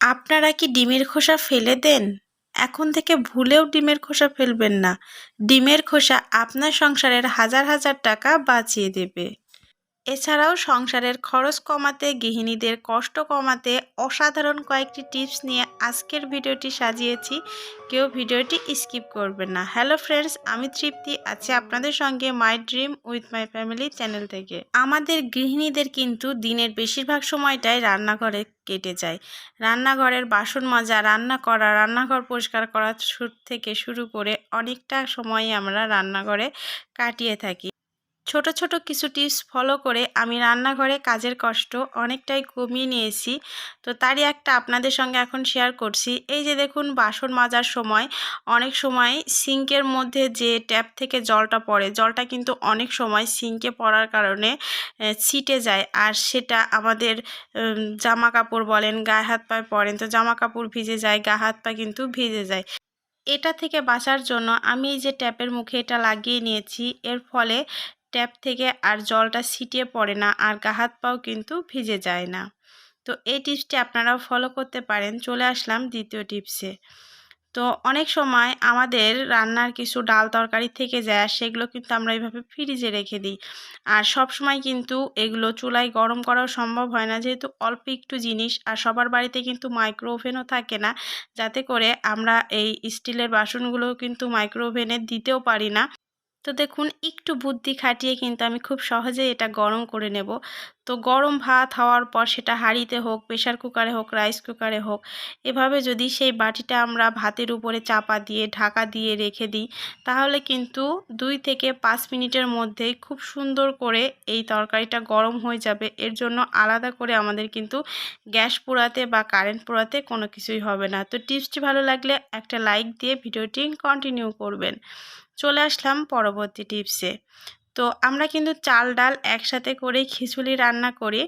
আপনারা কি ডিমের খোসা ফেলে দেন? এখন থেকে ভুলেও ডিমের খোসা ফেলবেন না। ডিমের খোসা আপনার সংসারের হাজার হাজার টাকা বাঁচিয়ে দেবে। এছাড়াও সংসারের খরচ কমাতে, গৃহিণীদের কষ্ট কমাতে অসাধারণ কয়েকটি টিপস নিয়ে আজকের ভিডিওটি সাজিয়েছি। কেউ ভিডিওটি স্কিপ করবেন না। হ্যালো ফ্রেন্ডস, আমি তৃপ্তি, আছি আপনাদের সঙ্গে my dream with my family channel থেকে। আমাদের গৃহিণীদের কিন্তু দিনের বেশিরভাগ সময়টাই রান্নাঘরে কেটে যায়। রান্নাঘরের বাসন মাজা, রান্না করা, রান্নাঘর পরিষ্কার করা থেকে শুরু করে অনেকটা সময় আমরা রান্নাঘরে কাটিয়ে থাকি। ছোট ছোট কিছু টিপস ফলো করে আমি রান্নাঘরে কাজের কষ্ট অনেকটাই কমিয়ে নিয়েছি। তো তারই একটা আপনাদের সঙ্গে এখন শেয়ার করছি। এই যে দেখুন, বাসন মাজার সময় অনেক সময় সিঙ্কের মধ্যে যে ট্যাপ থেকে জলটা পড়ে, জলটা কিন্তু অনেক সময় সিঙ্কে পড়ার কারণে ছিটে যায়। আর সেটা আমাদের জামা কাপড় বলেন, গায়ে হাত পায়ে পড়েন, তো জামা কাপড় ভিজে যায়, গা হাত পা কিন্তু ভিজে যায়। এটা থেকে বাঁচার জন্য আমি এই যে ট্যাপের মুখে এটা লাগিয়ে নিয়েছি। এর ফলে ট্যাপ থেকে আর জলটা ছিটিয়ে পড়ে না আর গা হাত পাও কিন্তু ভিজে যায় না। তো এই টিপসটি আপনারাও ফলো করতে পারেন। চলে আসলাম দ্বিতীয় টিপসে। তো অনেক সময় আমাদের রান্নার কিছু ডাল তরকারি থেকে যায় আর সেগুলো কিন্তু আমরা এইভাবে ফ্রিজে রেখে দিই। আর সব সময় কিন্তু এগুলো চুলায় গরম করাও সম্ভব হয় না, যেহেতু অল্প একটু জিনিস আর সবার বাড়িতে কিন্তু মাইক্রো ওভেনও থাকে না, যাতে করে আমরা এই স্টিলের বাসনগুলো কিন্তু মাইক্রো ওভেনে দিতেও পারি না। তো দেখুন, একটু বুদ্ধি খাটিয়ে কিন্তু আমি খুব সহজেই এটা গরম করে নেব। তো গরম ভাত হওয়ার পর সেটা হাঁড়িতে হোক প্রেশার কুকারে হোক, রাইস কুকারে হোক, এভাবে যদি সেই বাটিটা আমরা ভাতের উপরে চাপা দিয়ে, ঢাকা দিয়ে রেখে দিই, তাহলে কিন্তু দুই থেকে পাঁচ মিনিটের মধ্যেই খুব সুন্দর করে এই তরকারিটা গরম হয়ে যাবে। এর জন্য আলাদা করে আমাদের কিন্তু গ্যাস পোড়াতে বা কারেন্ট পোড়াতে কোনো কিছুই হবে না। তো টিপসটি ভালো লাগলে একটা লাইক দিয়ে ভিডিওটি কন্টিনিউ করবেন। চলে আসলাম পরবর্তী টিপসে তো আমরা কিন্তু চাল, ডাল একসাথে করেই খিচুড়ি রান্না করি।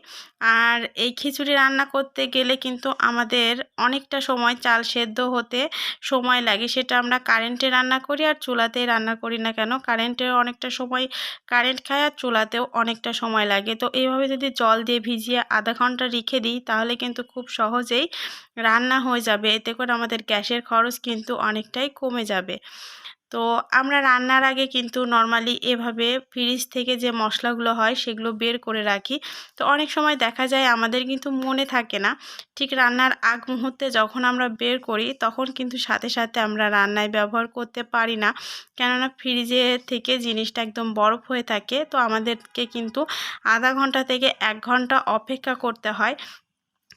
আর এই খিচুড়ি রান্না করতে গেলে কিন্তু আমাদের অনেকটা সময় চাল সেদ্ধ হতে সময় লাগে। সেটা আমরা কারেন্টে রান্না করি আর চুলাতেই রান্না করি না কেন? কারেন্টের অনেকটা সময় কারেন্ট খায় আর চুলাতেও অনেকটা সময় লাগে। তো এইভাবে যদি জল দিয়ে ভিজিয়ে আধা ঘণ্টা রেখে দিই, তাহলে কিন্তু খুব সহজেই রান্না হয়ে যাবে। এতে করে আমাদের গ্যাসের খরচ কিন্তু অনেকটাই কমে যাবে। তো আমরা রান্নার আগে কিন্তু নর্মালি এভাবে ফ্রিজ থেকে যে মশলাগুলো হয় সেগুলো বের করে রাখি। তো অনেক সময় দেখা যায় আমাদের কিন্তু মনে থাকে না, ঠিক রান্নার আগ মুহূর্তে যখন আমরা বের করি তখন কিন্তু সাথে সাথে আমরা রান্নায় ব্যবহার করতে পারি না। কেননা ফ্রিজে থেকে জিনিসটা একদম বরফ হয়ে থাকে, তো আমাদেরকে কিন্তু আধা ঘণ্টা থেকে এক ঘণ্টা অপেক্ষা করতে হয়।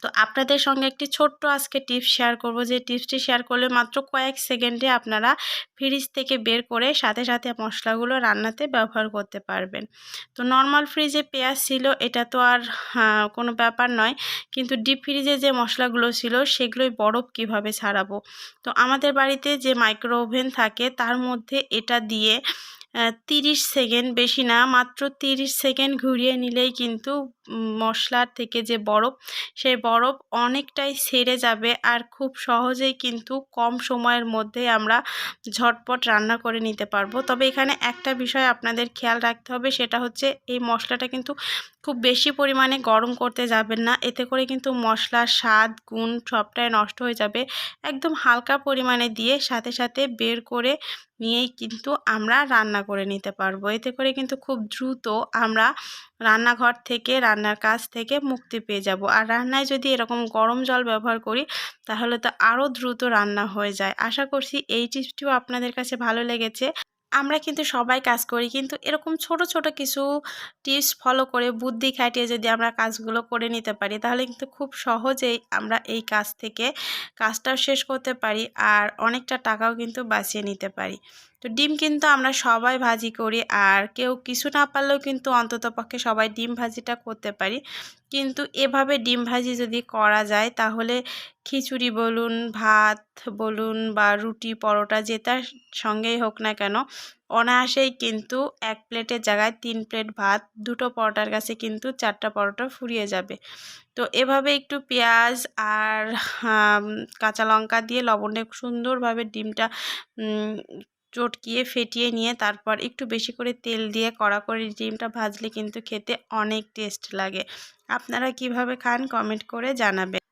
তো আপনাদের সঙ্গে একটি ছোট্ট আজকে টিপস শেয়ার করব। যে টিপসটি শেয়ার করলে মাত্র কয়েক সেকেন্ডে আপনারা ফ্রিজ থেকে বের করে সাথে সাথে মশলাগুলো রান্নাতে ব্যবহার করতে পারবেন। তো নর্মাল ফ্রিজে পেঁয়াজ ছিল, এটা তো আর কোনো ব্যাপার নয়। কিন্তু ডিপ ফ্রিজে যে মশলাগুলো ছিল, সেগুলোই বরফ কীভাবে ছাড়াবো? তো আমাদের বাড়িতে যে মাইক্রো ওভেন থাকে, তার মধ্যে এটা দিয়ে তিরিশ সেকেন্ড বেশি না, মাত্র তিরিশ সেকেন্ড ঘুরিয়ে নিলেই কিন্তু মশলার থেকে যে বরফ, সেই বরফ অনেকটাই সেরে যাবে আর খুব সহজেই কিন্তু কম সময়ের মধ্যে আমরা ঝটপট রান্না করে নিতে পারব। তবে এখানে একটা বিষয় আপনাদের খেয়াল রাখতে হবে, সেটা হচ্ছে এই মশলাটা কিন্তু খুব বেশি পরিমাণে গরম করতে যাবেন না, এতে করে কিন্তু মশলার স্বাদ, গুণ সবটাই নষ্ট হয়ে যাবে। একদম হালকা পরিমাণে দিয়ে সাথে সাথে বের করে নিয়েই কিন্তু আমরা রান্না করে নিতে পারব। এতে করে কিন্তু খুব দ্রুত আমরা রান্নাঘর থেকে, রান্নার কাজ থেকে মুক্তি পেয়ে যাব। আর রান্নায় যদি এরকম গরম জল ব্যবহার করি, তাহলে তো আরও দ্রুত রান্না হয়ে যায়। আশা করছি এই টিপসটিও আপনাদের কাছে ভালো লেগেছে। আমরা কিন্তু সবাই কাজ করি। কিন্তু এরকম ছোট ছোট কিছু টিপস ফলো করে বুদ্ধি খাটিয়ে যদি আমরা কাজগুলো করে নিতে পারি, তাহলে কিন্তু খুব সহজেই আমরা এই কাজ থেকে কাজটাও শেষ করতে পারি আর অনেকটা টাকাও কিন্তু বাঁচিয়ে নিতে পারি। তো ডিম কিন্তু আমরা সবাই ভাজি করি আর কেউ কিছু না পারলেও কিন্তু অন্তত পক্ষে সবাই ডিম ভাজিটা করতে পারি। কিন্তু এভাবে ডিম ভাজি যদি করা যায়, তাহলে খিচুড়ি বলুন, ভাত বলুন বা রুটি, পরোটা যেটার সঙ্গেই হোক না কেন, অনায়াসেই কিন্তু এক প্লেটের জায়গায় তিন প্লেট ভাত, দুটো পরোটার কাছে কিন্তু চারটা পরোটা ফুরিয়ে যাবে। তো এভাবে একটু পেঁয়াজ আর কাঁচা লঙ্কা দিয়ে লবণে সুন্দরভাবে ডিমটা চটকিয়ে ফেটিয়ে নিয়ে তারপর একটু বেশি করে তেল দিয়ে কড়া করে ডিমটা ভাজলে কিন্তু খেতে অনেক টেস্ট লাগে। আপনারা কীভাবে খান কমেন্ট করে জানাবেন।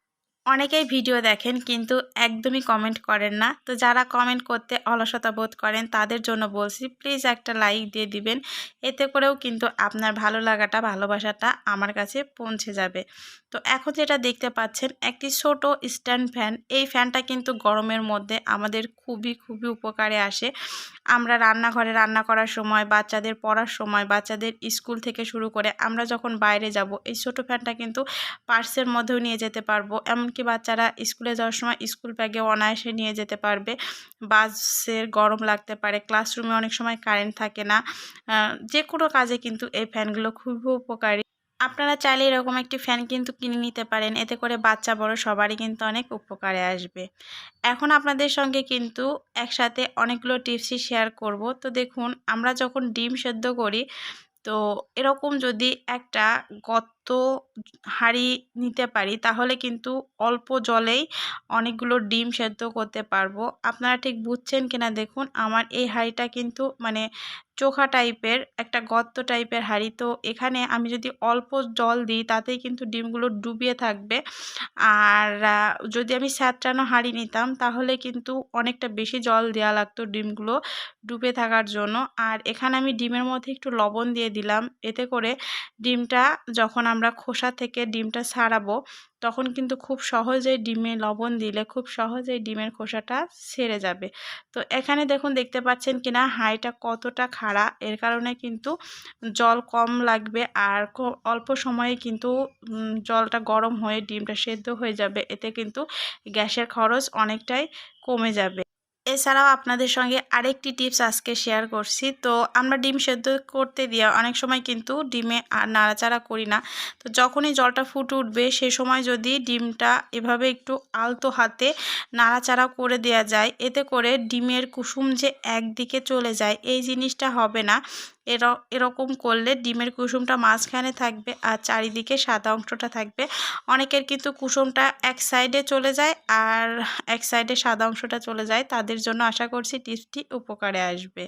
অনেকেই ভিডিও দেখেন কিন্তু একদমই কমেন্ট করেন না। তো যারা কমেন্ট করতে অলসতা বোধ করেন, তাদের জন্য বলছি প্লিজ একটা লাইক দিয়ে দিবেন। এতে করেও কিন্তু আপনার ভালো লাগাটা, ভালোবাসাটা আমার কাছে পৌঁছে যাবে। তো এখন যেটা দেখতে পাচ্ছেন, একটি ছোট স্ট্যান্ড ফ্যান এই ফ্যানটা কিন্তু গরমের মধ্যে আমাদের খুবই খুবই উপকারে আসে। আমরা রান্নাঘরে রান্না করার সময়, বাচ্চাদের পড়ার সময়, বাচ্চাদের স্কুল থেকে শুরু করে আমরা যখন বাইরে যাব, এই ছোট ফ্যানটা কিন্তু পার্সের মধ্যেও নিয়ে যেতে পারব। এমনকি বাচ্চারা স্কুলে যাওয়ার সময় স্কুল ব্যাগে অনায়াসে নিয়ে যেতে পারবে। বাসের গরম লাগতে পারে ক্লাসরুমে অনেক সময় কারেন্ট থাকে না। যে কোনো কাজে কিন্তু এই ফ্যানগুলো খুবই উপকারী। আপনারা চাইলে এরকম একটি ফ্যান কিন্তু কিনে নিতে পারেন, এতে করে বাচ্চা বড় সবারই কিন্তু অনেক উপকারে আসবে। এখন আপনাদের সঙ্গে কিন্তু একসাথে অনেকগুলো টিপসই শেয়ার করব। তো দেখুন, আমরা যখন ডিম সেদ্ধ করি, তো এরকম যদি একটা গত হাঁড়ি নিতে পারি, তাহলে কিন্তু অল্প জলেই অনেকগুলো ডিম সেদ্ধ করতে পারব। আপনারা ঠিক বুঝছেন কিনা দেখুন, আমার এই হাঁড়িটা কিন্তু মানে চোখা টাইপের, একটা গর্ত টাইপের হাঁড়ি। তো এখানে আমি যদি অল্প জল দিই, তাতেই কিন্তু ডিমগুলো ডুবিয়ে থাকবে। আর যদি আমি স্যাঁতরানো হাঁড়ি নিতাম, তাহলে কিন্তু অনেকটা বেশি জল দেওয়া লাগতো ডিমগুলো ডুবে থাকার জন্য। আর এখানে আমি ডিমের মধ্যে একটু লবণ দিয়ে দিলাম। এতে করে ডিমটা যখন আমরা খোসা থেকে ডিমটা ছাড়াবো, তখন কিন্তু খুব সহজেই ডিমে লবণ দিলে খুব সহজেই ডিমের খোসাটা সেরে যাবে। তো এখানে দেখুন, দেখতে পাচ্ছেন কিনা হাঁড়িটা কতটা খাড়া, এর কারণে কিন্তু জল কম লাগবে আর অল্প সময়ে কিন্তু জলটা গরম হয়ে ডিমটা সেদ্ধ হয়ে যাবে, এতে কিন্তু গ্যাসের খরচ অনেকটাই কমে যাবে। এছাড়াও আপনাদের সঙ্গে আরেকটি টিপস আজকে শেয়ার করছি। তো আমরা ডিম সেদ্ধ করতে দিয়ে অনেক সময় কিন্তু ডিমে আর নাড়াচাড়া করি না। তো যখনই জলটা ফুটে উঠবে, সে সময় যদি ডিমটা এভাবে একটু আলতো হাতে নাড়াচাড়া করে দেওয়া যায়, এতে করে ডিমের কুসুম যে একদিকে চলে যায়, এই জিনিসটা হবে না। এর এরকম করলে ডিমের কুসুমটা মাঝখানে থাকবে আর চারিদিকে সাদা অংশটা থাকবে। অনেকের কিন্তু কুসুমটা এক সাইডে চলে যায় আর এক সাইডে সাদা অংশটা চলে যায়। তাদের জন্য আশা করছি টিপসটি উপকারে আসবে।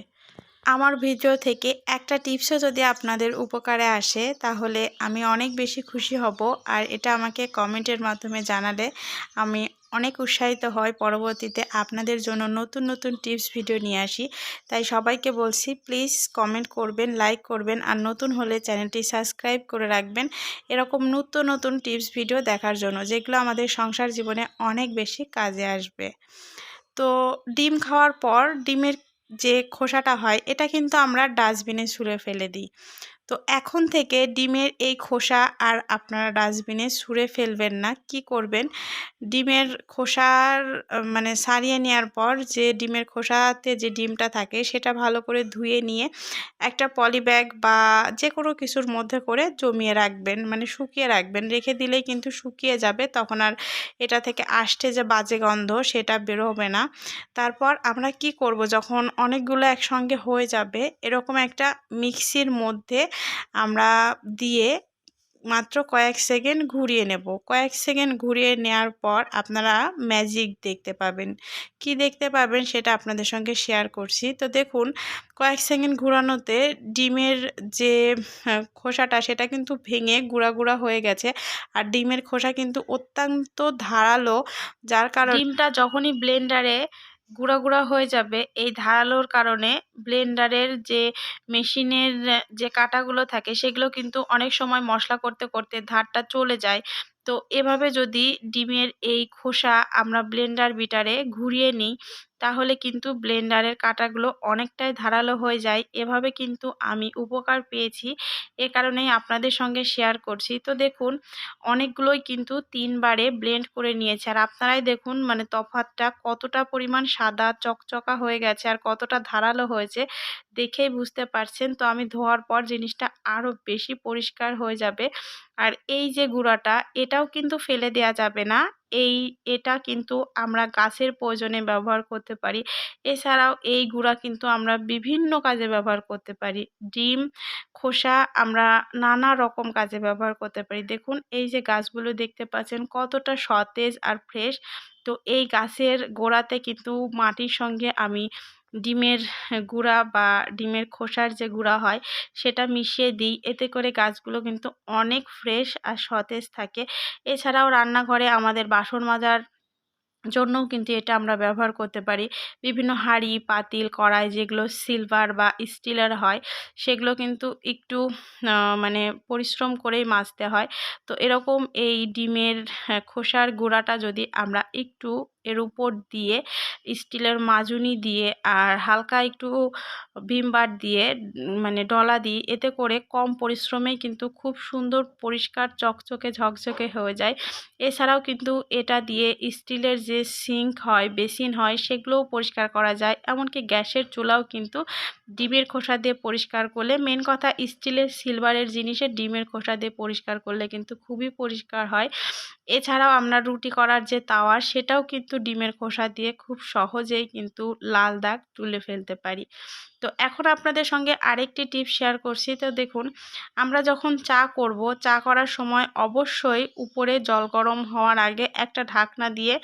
আমার ভিডিও থেকে একটা টিপসও যদি আপনাদের উপকারে আসে, তাহলে আমি অনেক বেশি খুশি হব। আর এটা আমাকে কমেন্টের মাধ্যমে জানালে আমি অনেক উৎসাহিত হয়। পরবর্তীতে আপনাদের জন্য নতুন নতুন টিপস ভিডিও নিয়ে আসি। তাই সবাইকে বলছি প্লিজ কমেন্ট করবেন লাইক করবেন আর নতুন হলে চ্যানেলটি সাবস্ক্রাইব করে রাখবেন। এরকম নতুন নতুন টিপস ভিডিও দেখার জন্য, যেগুলো আমাদের সংসার জীবনে অনেক বেশি কাজে আসবে। তো ডিম খাওয়ার পর ডিমের যে খোসাটা হয়, এটা কিন্তু আমরা ডাস্টবিনে ছুঁড়ে ফেলে দিই। তো এখন থেকে ডিমের এই খোসা আর আপনারা ডাস্টবিনে ছুঁড়ে ফেলবেন না। কি করবেন? ডিমের খোসার মানে সারিয়ে নেওয়ার পর যে ডিমের খোসাতে যে ডিমটা থাকে সেটা ভালো করে ধুয়ে নিয়ে একটা পলি ব্যাগ বা যে কোনো কিছুর মধ্যে করে জমিয়ে রাখবেন মানে শুকিয়ে রাখবেন। রেখে দিলেই কিন্তু শুকিয়ে যাবে, তখন আর এটা থেকে আসতে যে বাজে গন্ধ সেটা বেরোবে না। তারপর আমরা কি করব? যখন অনেকগুলো একসঙ্গে হয়ে যাবে, এরকম একটা মিক্সির মধ্যে আমরা দিয়ে মাত্র কয়েক সেকেন্ড ঘুরিয়ে নেব। কয়েক সেকেন্ড ঘুরিয়ে নেওয়ার পর আপনারা ম্যাজিক দেখতে পাবেন। কি দেখতে পাবেন সেটা আপনাদের সঙ্গে শেয়ার করছি। তো দেখুন কয়েক সেকেন্ড ঘুরানোতে ডিমের যে হ্যাঁ, খোসাটা সেটা কিন্তু ভেঙে গুঁড়া গুঁড়া হয়ে গেছে। আর ডিমের খোসা কিন্তু অত্যন্ত ধারালো যার কারণে ডিমটা যখনই ব্লেন্ডারে গুঁড়া গুঁড়া হয়ে যাবে। এই ধারালোর কারণে ব্লেন্ডারের যে মেশিনের যে কাটাগুলো থাকে, সেগুলো কিন্তু অনেক সময় মশলা করতে করতে ধারটা চলে যায়। তো এভাবে যদি ডিমের এই খোসা আমরা ব্লেন্ডার বিটারে ঘুরিয়ে নিই তাহলে কিন্তু ব্লেন্ডারের কাঁটাগুলো অনেকটাই ধারালো হয়ে যায়। এভাবে কিন্তু আমি উপকার পেয়েছি। এ কারণেই আপনাদের সঙ্গে শেয়ার করছি। তো দেখুন, অনেকগুলোই কিন্তু তিনবারে ব্লেন্ড করে নিয়েছে। আর আপনারাই দেখুন মানে তফাতটা কতটা পরিমাণ সাদা, চকচকা হয়ে গেছে আর কতটা ধারালো হয়েছে দেখেই বুঝতে পারছেন। তো আমি ধোয়ার পর জিনিসটা আরও বেশি পরিষ্কার হয়ে যাবে। আর এই যে গুঁড়াটা, এটাও কিন্তু ফেলে দেয়া যাবে না। এই, এটা কিন্তু আমরা গাছের প্রয়োজনে ব্যবহার করতে পারি। এছাড়াও এই গুঁড়া কিন্তু আমরা বিভিন্ন কাজে ব্যবহার করতে পারি। ডিম, খোসা আমরা নানা রকম কাজে ব্যবহার করতে পারি। দেখুন, এই যে গাছগুলো দেখতে পাচ্ছেন কতটা সতেজ আর ফ্রেশ তো এই গাছের গোড়াতে কিন্তু মাটির সঙ্গে আমি ডিমের গুঁড়া বা ডিমের খোসার যে গুঁড়া হয় সেটা মিশিয়ে দিই। এতে করে গাছগুলো কিন্তু অনেক ফ্রেশ আর সতেজ থাকে। এছাড়াও রান্নাঘরে আমাদের বাসন মাজার জন্যও কিন্তু এটা আমরা ব্যবহার করতে পারি। বিভিন্ন হাঁড়ি, পাতিল, কড়াই যেগুলো সিলভার বা স্টিলের হয় সেগুলো কিন্তু একটু মানে পরিশ্রম করেই মাজতে হয়। তো এরকম এই ডিমের খোসার গুঁড়াটা যদি আমরা একটু এর উপর দিয়ে স্টিলের মাজুনি দিয়ে আর হালকা একটু ভিমবার দিয়ে মানে ডলা দিই এতে করে কম পরিশ্রমে কিন্তু খুব সুন্দর পরিষ্কার চকচকে ঝকঝকে হয়ে যায়। এছাড়াও কিন্তু এটা দিয়ে স্টিলের যে সিঙ্ক হয়, বেসিন হয়, সেগুলোও পরিষ্কার করা যায়। এমনকি গ্যাসের চুলাও কিন্তু ডিমের খোসা দিয়ে পরিষ্কার করলে মেন কথা স্টিলের সিলভারের জিনিসে ডিমের খোসা দিয়ে পরিষ্কার করলে কিন্তু খুবই পরিষ্কার হয়। এছাড়াও আমরা রুটি করার যে তাওয়া, সেটাও কিন্তু ডিমের খোসা দিয়ে খুব সহজেই কিন্তু লাল দাগ তুলে ফেলতে পারি। তো এখন আপনাদের সঙ্গে আরেকটি টিপ শেয়ার করছি। তো দেখুন, আমরা যখন চা করব, চা করার সময় অবশ্যই উপরে জল গরম হওয়ার আগে একটা ঢাকনা দিয়ে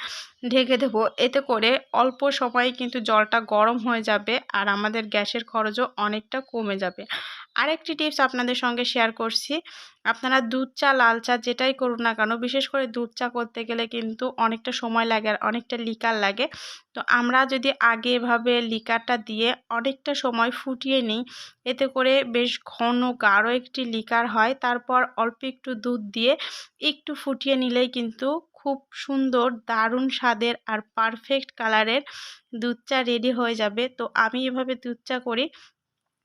ঢেকে দেব। এতে করে অল্প সময়ে কিন্তু জলটা গরম হয়ে যাবে আর আমাদের গ্যাসের খরচও অনেকটা কমে যাবে। আরেকটি টিপস আপনাদের সঙ্গে শেয়ার করছি। আপনারা দুধ চা, লাল চা যেটাই করুন না কেন, বিশেষ করে দুধ চা করতে গেলে কিন্তু অনেকটা সময় লাগে আর অনেকটা লিকার লাগে। তো আমরা যদি আগে এভাবে লিকারটা দিয়ে অনেকটা সময় ফুটিয়ে নিই, এতে করে বেশ ঘন, গাঢ় একটি লিকার হয়। তারপর অল্প একটু দুধ দিয়ে একটু ফুটিয়ে নিলেই কিন্তু খুব সুন্দর, দারুণ স্বাদের আর পারফেক্ট কালারের দুধ চা রেডি হয়ে যাবে। তো আমি এভাবে দুধ চা করি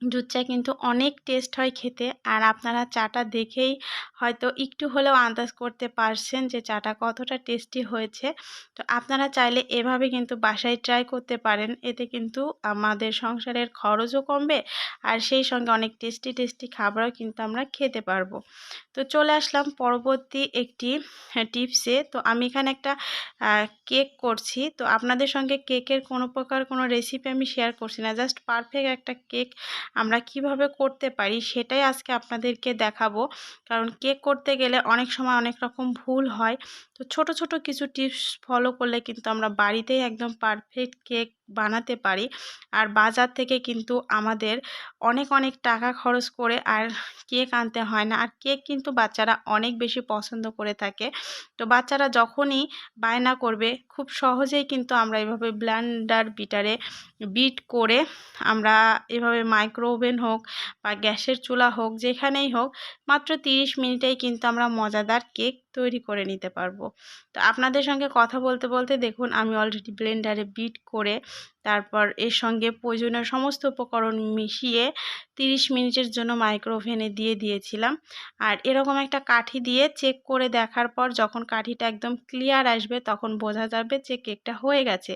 দুধ চা কিন্তু অনেক টেস্ট হয় খেতে। আর আপনারা চাটা দেখেই হয়তো একটু হলেও আন্দাজ করতে পারছেন যে চাটা কতটা টেস্টি হয়েছে। তো আপনারা চাইলে এভাবে কিন্তু বাসায় ট্রাই করতে পারেন। এতে কিন্তু আমাদের সংসারের খরচও কমবে আর সেই সঙ্গে অনেক টেস্টি টেস্টি খাবারও কিন্তু আমরা খেতে পারব। তো চলে আসলাম পরবর্তী একটি টিপসে তো আমি এখানে একটা কেক করছি। তো আপনাদের সঙ্গে কেকের কোনো প্রকার কোনো রেসিপি আমি শেয়ার করছি না। জাস্ট পারফেক্ট একটা কেক আমরা কীভাবে করতে পারি সেটাই আজকে আপনাদেরকে দেখাবো। কারণ কেক করতে গেলে অনেক সময় অনেক রকম ভুল হয়। তো ছোট ছোট কিছু টিপস ফলো করলে কিন্তু আমরা বাড়িতেই একদম পারফেক্ট কেক বানাতে পারি। আর বাজার থেকে কিন্তু আমাদের অনেক অনেক টাকা খরচ করে আর কেক আনতে হয় না। আর কেক কিন্তু বাচ্চারা অনেক বেশি পছন্দ করে থাকে। তো বাচ্চারা যখনই বায়না করবে, খুব সহজেই কিন্তু আমরা এভাবে ব্ল্যান্ডার বিটারে বিট করে আমরা এভাবে মাইক্রো ওভেন হোক বা গ্যাসের চুলা হোক যেখানেই হোক, মাত্র তিরিশ মিনিটেই কিন্তু আমরা মজাদার কেক তৈরি করে নিতে পারব। তো আপনাদের সঙ্গে কথা বলতে বলতে দেখুন আমি অলরেডি ব্লেন্ডারে বিট করে তারপর এর সঙ্গে প্রয়োজনীয় সমস্ত উপকরণ মিশিয়ে 30 মিনিটের জন্য মাইক্রোওভেনে দিয়ে দিয়েছিলাম। আর এরকম একটা কাঠি দিয়ে চেক করে দেখার পর যখন কাঠিটা একদম ক্লিয়ার আসবে তখন বোঝা যাবে যে কেকটা হয়ে গেছে।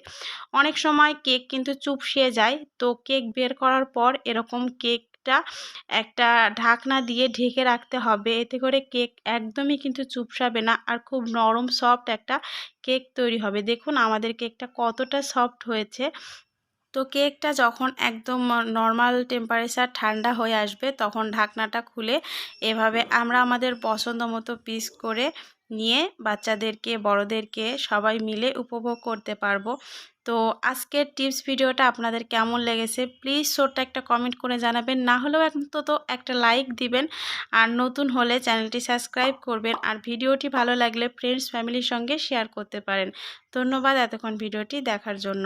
অনেক সময় কেক কিন্তু চুপসিয়ে যায়, তো কেক বের করার পর এরকম কেক কেকটা একটা ঢাকনা দিয়ে ঢেকে রাখতে হবে। এতে করে কেক একদমই কিন্তু চুপসাবে না আর খুব নরম, সফট একটা কেক তৈরি হবে। দেখুন আমাদের কেকটা কতটা সফট হয়েছে। তো কেকটা যখন একদম নর্মাল টেম্পারেচার ঠান্ডা হয়ে আসবে তখন ঢাকনাটা খুলে এভাবে আমরা আমাদের পছন্দ মতো পিস করে নিয়ে বাচ্চাদেরকে, বড়দেরকে সবাই মিলে উপভোগ করতে পারব। তো আজকের টিপস ভিডিওটা আপনাদের কেমন লেগেছে? প্লিজ শোরটা একটা কমেন্ট করে জানাবেন। না হলেও অন্তত একটা লাইক দিবেন। আর নতুন হলে চ্যানেলটি সাবস্ক্রাইব করবেন। আর ভিডিওটি ভালো লাগলে ফ্রেন্ডস ফ্যামিলির সঙ্গে শেয়ার করতে পারেন। ধন্যবাদ এতক্ষণ ভিডিওটি দেখার জন্য।